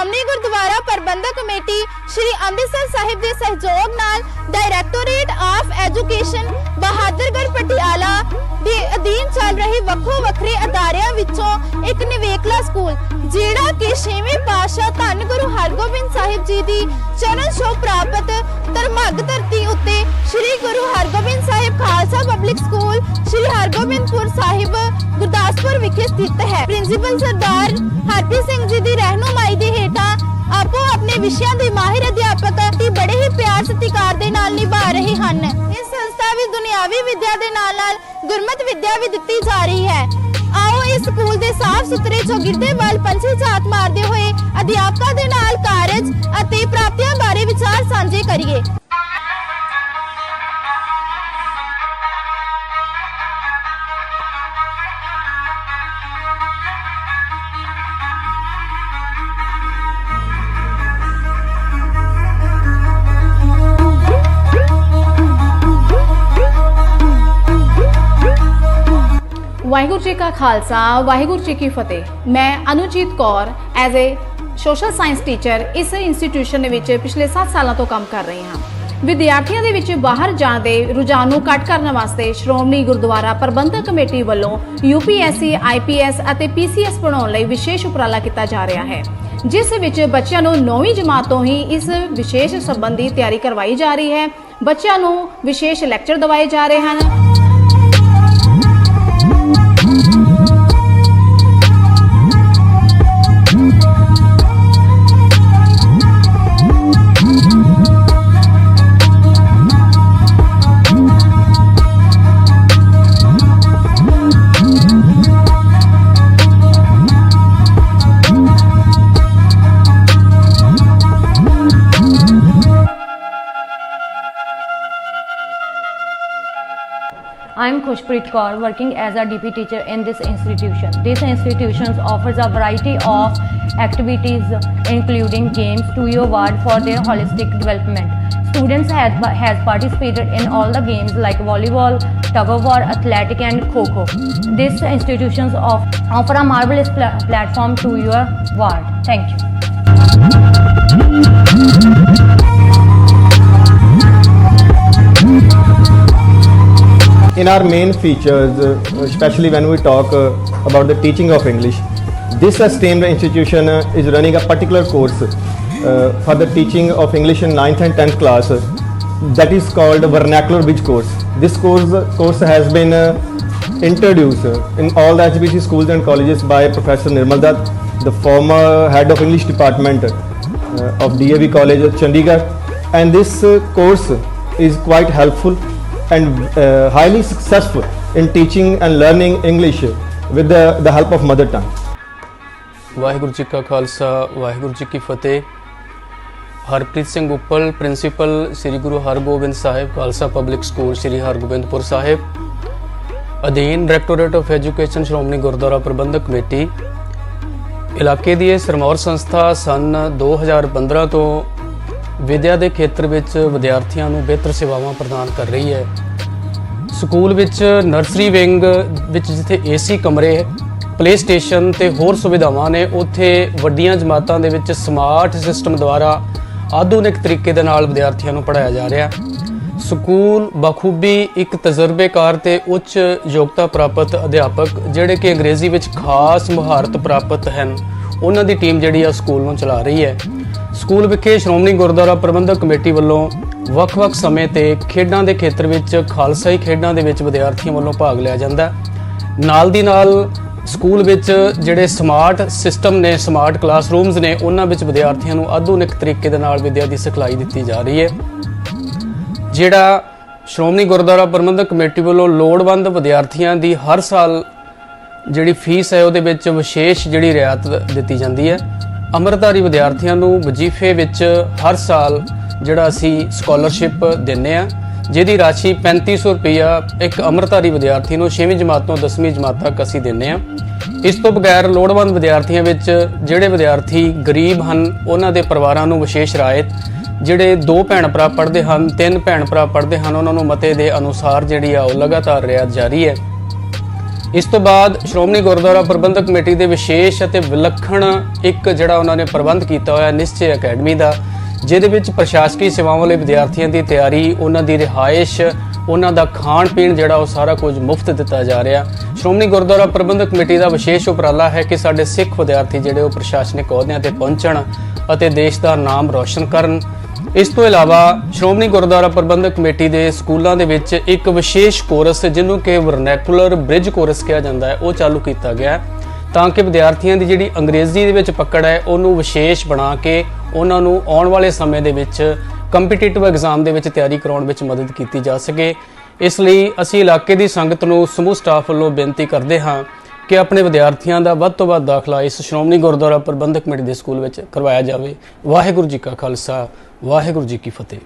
ਸ਼੍ਰੋਮਣੀ ਗੁਰਦੁਆਰਾ ਪ੍ਰਬੰਧਕ committee Sri Amritsar Sahib ਦੇ ਸਹਿਯੋਗ ਨਾਲ directorate of education Bahadurgarh Patiala ਦੇ ਅਧੀਨ ਚੱਲ ਰਹੇ ਵੱਖੋ ਵੱਖਰੇ ਅਦਾਰਿਆਂ ਵਿੱਚੋਂ ਇੱਕ ਨਿਵੇਕਲਾ ਸਕੂਲ, ਜਿਹੜਾ ਕਿ ਛੇਵੇਂ ਪਾਤਸ਼ਾਹ ਧੰਨ ਗੁਰੂ ਹਰਗੋਬਿੰਦ ਸਾਹਿਬ ਜੀ ਦੀ ਚਰਨ ਛੋਹ ਪ੍ਰਾਪਤ ਧਰਮੱਗ ਧਰਤੀ ਉੱਤੇ ਸ੍ਰੀ ਗੁਰੂ ਹਰਗੋਬਿੰਦ ਸਾਹਿਬ ਖਾਲਸਾ ਪਬਲਿਕ ਸਕੂਲ, ਸ੍ਰੀ ਹਰਗੋਬਿੰਦਪੁਰ ਸਾਹਿਬ ਗੁਰਦਾਸਪੁਰ ਵਿਖੇ ਸਥਿਤ ਹੈ। ਪ੍ਰਿੰਸੀਪਲ ਸਰਦਾਰ ਹਰਪ੍ਰੀਤ ਸਿੰਘ ਜੀ ਦੀ ਰਹਿਨੁਮਾਈ ਦੇ ਹੇਠਾਂ ਆਪੋ ਆਪਣੇ ਵਿਸ਼ਿਆਂ ਦੇ ਮਾਹਿਰ ਅਧਿਆਪਕ ਤੇ ਬੜੇ ਹੀ ਪਿਆਰ ਸਤਿਕਾਰ ਦੇ ਨਾਲ ਨਿਭਾ ਰਹੇ ਹਨ। ਇਸ ਸੰਸਥਾ ਵਿੱਚ ਦੁਨਿਆਵੀ ਵਿੱਦਿਆ ਦੇ ਨਾਲ ਨਾਲ ਗੁਰਮਤ ਵਿੱਦਿਆ ਵੀ ਦਿੱਤੀ ਜਾ ਰਹੀ ਹੈ। ਆਓ ਇਸ ਸਕੂਲ ਦੇ ਸਾਫ਼ ਸੁਥਰੇ ਚੌਗਿਰਦੇ ਵੱਲ ਪੰਛੀ ਝਾਤ ਮਾਰਦੇ ਹੋਏ ਅਧਿਆਪਕਾਂ ਦੇ ਨਾਲ ਕਾਰਜ ਅਤੇ ਪ੍ਰਾਪਤੀਆਂ ਬਾਰੇ ਵਿਚਾਰ ਸਾਂਝੇ ਕਰੀਏ। ਵਾਹਿਗੁਰੂ ਜੀ ਕਾ ਖਾਲਸਾ, ਵਾਹਿਗੁਰੂ ਜੀ ਕੀ ਫਤਿਹ। ਮੈਂ Anujeet Kaur as a social science teacher ਇਸ ਇੰਸਟੀਟਿਊਸ਼ਨ ਵਿੱਚ ਪਿਛਲੇ 7 ਸਾਲਾਂ ਤੋਂ ਕੰਮ ਕਰ ਰਹੀ ਹਾਂ। ਵਿਦਿਆਰਥੀਆਂ ਦੇ ਵਿੱਚ ਬਾਹਰ ਜਾਣ ਦੇ ਰੁਝਾਨ ਨੂੰ ਘੱਟ ਕਰਨ ਵਾਸਤੇ ਸ਼੍ਰੋਮਣੀ ਗੁਰਦੁਆਰਾ ਪ੍ਰਬੰਧਕ ਕਮੇਟੀ ਵੱਲੋਂ UPSC, IPS ਅਤੇ PCS ਪੜਾਉਣ ਲਈ ਵਿਸ਼ੇਸ਼ ਉਪਰਾਲਾ ਕੀਤਾ ਜਾ ਰਿਹਾ ਹੈ। ਜਿਸ ਵਿੱਚ ਬੱਚਿਆਂ ਨੂੰ 9ਵੀਂ ਜਮਾਤ ਤੋਂ ਹੀ ਇਸ ਵਿਸ਼ੇਸ਼ ਸੰਬੰਧੀ ਤਿਆਰੀ ਕਰਵਾਈ ਜਾ ਰਹੀ ਹੈ। ਬੱਚਿਆਂ ਨੂੰ ਵਿਸ਼ੇਸ਼ ਲੈਕਚਰ ਦਵਾਏ ਜਾ ਰਹੇ ਹਨ। I am Khushpreet Kaur working as a DP teacher in this institution. This institution offers a variety of activities including games to your ward for their holistic development. Students have, has participated in all the games like volleyball, tug of war, athletic and kho-kho. This institutions of, offer a marvelous pla- platform to your ward. Thank you. In our main features, uh, especially when we talk uh, about the teaching of English, this esteemed institution uh, is running a particular course for the teaching of English in 9th and 10th class that is called Vernacular Bridge course. This course, course has been introduced in all the HBC schools and colleges by Professor Nirmal Dutt, the former head of English department of DAV College of Chandigarh and this course is quite helpful and uh, highly successful in teaching and learning English with the, the help of mother tongue. Waheguru ji ਕਾ ਖਾਲਸਾ ਵਾਹਿਗੁਰੂ ਜੀ ਕੀ ਫਤਿਹ। Harpreet Singh Uppal principal Sri Guru Hargobind Sahib Khalsa public school Sri Hargobindpur Sahib. ਅਧੀਨ directorate of education Shiromani Gurdwara Prabandhak committee. ਇਲਾਕੇ ਦੀ ਇਹ ਸਰਮੌਰ ਸੰਸਥਾ ਸਨ 2015 ਤੋਂ ਵਿਦਿਆ ਦੇ ਖੇਤਰ ਵਿੱਚ ਵਿਦਿਆਰਥੀਆਂ ਨੂੰ ਬਿਹਤਰ ਸੇਵਾਵਾਂ ਪ੍ਰਦਾਨ ਕਰ ਰਹੀ ਹੈ। ਸਕੂਲ ਵਿੱਚ ਨਰਸਰੀ ਵਿੰਗ ਵਿੱਚ ਜਿੱਥੇ ਏਸੀ ਕਮਰੇ ਪਲੇ ਸਟੇਸ਼ਨ ਤੇ ਹੋਰ ਸੁਵਿਧਾਵਾਂ ਨੇ, ਉੱਥੇ ਵੱਡੀਆਂ ਜਮਾਤਾਂ ਦੇ ਵਿੱਚ ਸਮਾਰਟ ਸਿਸਟਮ ਦੁਆਰਾ ਆਧੁਨਿਕ ਤਰੀਕੇ ਦੇ ਨਾਲ ਵਿਦਿਆਰਥੀਆਂ ਨੂੰ ਪੜ੍ਹਾਇਆ ਜਾ ਰਿਹਾ ਸਕੂਲ ਬਖੂਬੀ ਇੱਕ ਤਜਰਬੇਕਾਰ ਤੇ ਉੱਚ ਯੋਗਤਾ ਪ੍ਰਾਪਤ ਅਧਿਆਪਕ, ਜਿਹੜੇ ਕਿ ਅੰਗਰੇਜ਼ੀ ਵਿੱਚ ਖਾਸ ਮੁਹਾਰਤ ਪ੍ਰਾਪਤ ਹਨ। ਉਹਨਾਂ ਦੀ ਟੀਮ ਜਿਹੜੀ ਆ ਸਕੂਲ ਨੂੰ ਚਲਾ ਰਹੀ ਹੈ। ਸਕੂਲ ਵਿਖੇ ਸ਼੍ਰੋਮਣੀ ਗੁਰਦੁਆਰਾ ਪ੍ਰਬੰਧਕ ਕਮੇਟੀ ਵੱਲੋਂ ਵੱਖ-ਵੱਖ ਸਮੇਂ ਤੇ ਖੇਡਾਂ ਦੇ ਖੇਤਰ ਵਿੱਚ ਖਾਲਸਾਈ ਖੇਡਾਂ ਦੇ ਵਿੱਚ ਵਿਦਿਆਰਥੀਆਂ ਵੱਲੋਂ ਭਾਗ ਲਿਆ ਜਾਂਦਾ ਨਾਲ ਦੀ ਨਾਲ ਸਕੂਲ ਵਿੱਚ ਜਿਹੜੇ ਸਮਾਰਟ ਸਿਸਟਮ ਨੇ, ਸਮਾਰਟ ਕਲਾਸਰੂਮਸ ਨੇ, ਉਹਨਾਂ ਵਿੱਚ ਵਿਦਿਆਰਥੀਆਂ ਨੂੰ ਆਧੁਨਿਕ ਤਰੀਕੇ ਦੇ ਨਾਲ ਵਿਦਿਆ ਦੀ ਸਿਖਲਾਈ ਦਿੱਤੀ ਜਾ ਰਹੀ ਹੈ। ਜਿਹੜਾ ਸ਼੍ਰੋਮਣੀ ਗੁਰਦੁਆਰਾ ਪ੍ਰਬੰਧਕ ਕਮੇਟੀ ਵੱਲੋਂ ਲੋੜਵੰਦ ਵਿਦਿਆਰਥੀਆਂ ਦੀ ਹਰ ਸਾਲ ਜਿਹੜੀ ਫੀਸ ਹੈ, ਉਹਦੇ ਵਿੱਚ ਵਿਸ਼ੇਸ਼ ਜਿਹੜੀ ਰਿਆਇਤ ਦਿੱਤੀ ਜਾਂਦੀ ਹੈ। ਅੰਮ੍ਰਿਤਧਾਰੀ ਵਿਦਿਆਰਥੀਆਂ ਨੂੰ ਵਜ਼ੀਫੇ ਵਿੱਚ ਹਰ ਸਾਲ ਜਿਹੜਾ ਅਸੀਂ ਸਕਾਲਰਸ਼ਿਪ ਦਿੰਨੇ ਆ ਜਿਹਦੀ ਰਾਸ਼ੀ 3500 ਰੁਪਇਆ ਇੱਕ ਅੰਮ੍ਰਿਤਧਾਰੀ ਵਿਦਿਆਰਥੀ ਨੂੰ 6ਵੀਂ ਜਮਾਤ ਤੋਂ 10ਵੀਂ ਜਮਾਤ ਤੱਕ ਅਸੀਂ ਦਿੰਨੇ ਆ ਇਸ ਤੋਂ ਬਗੈਰ ਲੋੜਵੰਦ ਵਿਦਿਆਰਥੀਆਂ ਵਿੱਚ ਜਿਹੜੇ ਵਿਦਿਆਰਥੀ ਗਰੀਬ ਹਨ, ਉਹਨਾਂ ਦੇ ਪਰਿਵਾਰਾਂ ਨੂੰ ਵਿਸ਼ੇਸ਼ ਰਾਇਤ, ਜਿਹੜੇ ਦੋ ਭੈਣ ਭਰਾ ਪੜ੍ਹਦੇ ਹਨ, ਤਿੰਨ ਭੈਣ ਭਰਾ ਪੜ੍ਹਦੇ ਹਨ, ਉਹਨਾਂ ਨੂੰ ਮਤੇ ਦੇ ਅਨੁਸਾਰ ਜਿਹੜੀ ਆ ਉਹ ਲਗਾਤਾਰ ਰਿਆਤ ਜਾਰੀ ਹੈ। ਇਸ ਤੋਂ ਬਾਅਦ ਸ਼੍ਰੋਮਣੀ ਗੁਰਦੁਆਰਾ ਪ੍ਰਬੰਧਕ ਕਮੇਟੀ ਦੇ ਵਿਸ਼ੇਸ਼ ਅਤੇ ਵਿਲੱਖਣ ਇੱਕ ਜਿਹੜਾ ਉਹਨਾਂ ਨੇ ਪ੍ਰਬੰਧ ਕੀਤਾ ਹੋਇਆ ਨਿਸ਼ਚੈ ਅਕੈਡਮੀ ਦਾ ਜਿਹਦੇ ਵਿੱਚ ਪ੍ਰਸ਼ਾਸਕੀ ਸੇਵਾਵਾਂ ਲਈ ਵਿਦਿਆਰਥੀਆਂ ਦੀ ਤਿਆਰੀ, ਉਹਨਾਂ ਦੀ ਰਿਹਾਇਸ਼, ਉਹਨਾਂ ਦਾ ਖਾਣ ਪੀਣ ਜਿਹੜਾ ਉਹ ਸਾਰਾ ਕੁਝ ਮੁਫਤ ਦਿੱਤਾ ਜਾ ਰਿਹਾ। ਸ਼੍ਰੋਮਣੀ ਗੁਰਦੁਆਰਾ ਪ੍ਰਬੰਧਕ ਕਮੇਟੀ ਦਾ ਵਿਸ਼ੇਸ਼ ਉਪਰਾਲਾ ਹੈ ਕਿ ਸਾਡੇ ਸਿੱਖ ਵਿਦਿਆਰਥੀ ਜਿਹੜੇ ਉਹ ਪ੍ਰਸ਼ਾਸਨਿਕ ਅਹੁਦਿਆਂ ਤੇ ਪਹੁੰਚਣ ਅਤੇ ਦੇਸ਼ ਦਾ ਨਾਮ ਰੌਸ਼ਨ ਕਰਨ। ਇਸ ਤੋਂ ਇਲਾਵਾ ਸ਼੍ਰੋਮਣੀ ਗੁਰਦੁਆਰਾ ਪ੍ਰਬੰਧਕ ਕਮੇਟੀ ਦੇ ਸਕੂਲਾਂ ਦੇ ਵਿੱਚ ਇੱਕ ਵਿਸ਼ੇਸ਼ ਕੋਰਸ, ਜਿਹਨੂੰ ਕਿ ਵਰਨੈਕੂਲਰ ਬ੍ਰਿਜ ਕੋਰਸ ਕਿਹਾ ਜਾਂਦਾ ਹੈ, ਉਹ ਚਾਲੂ ਕੀਤਾ ਗਿਆ ਹੈ। ਤਾਂ ਕਿ ਵਿਦਿਆਰਥੀਆਂ ਦੀ ਜਿਹੜੀ ਅੰਗਰੇਜ਼ੀ ਦੇ ਵਿੱਚ ਪਕੜ ਹੈ, ਉਹਨੂੰ ਵਿਸ਼ੇਸ਼ ਬਣਾ ਕੇ ਉਹਨਾਂ ਨੂੰ ਆਉਣ ਵਾਲੇ ਸਮੇਂ ਦੇ ਵਿੱਚ ਕੰਪੀਟੀਟਿਵ ਐਗਜ਼ਾਮ ਦੇ ਵਿੱਚ ਤਿਆਰੀ ਕਰਾਉਣ ਵਿੱਚ ਮਦਦ ਕੀਤੀ ਜਾ ਸਕੇ। ਇਸ ਲਈ ਅਸੀਂ ਇਲਾਕੇ ਦੀ ਸੰਗਤ ਨੂੰ ਸਮੂਹ ਸਟਾਫ ਵੱਲੋਂ ਬੇਨਤੀ ਕਰਦੇ ਹਾਂ ਕਿ ਆਪਣੇ ਵਿਦਿਆਰਥੀਆਂ ਦਾ ਵੱਧ ਤੋਂ ਵੱਧ ਦਾਖਲਾ ਇਸ ਸ਼੍ਰੋਮਣੀ ਗੁਰਦੁਆਰਾ ਪ੍ਰਬੰਧਕ ਕਮੇਟੀ ਦੇ ਸਕੂਲ ਵਿੱਚ ਕਰਵਾਇਆ ਜਾਵੇ। ਵਾਹਿਗੁਰੂ ਜੀ ਕਾ ਖਾਲਸਾ, ਵਾਹਿਗੁਰੂ ਜੀ ਕੀ ਫਤਿਹ।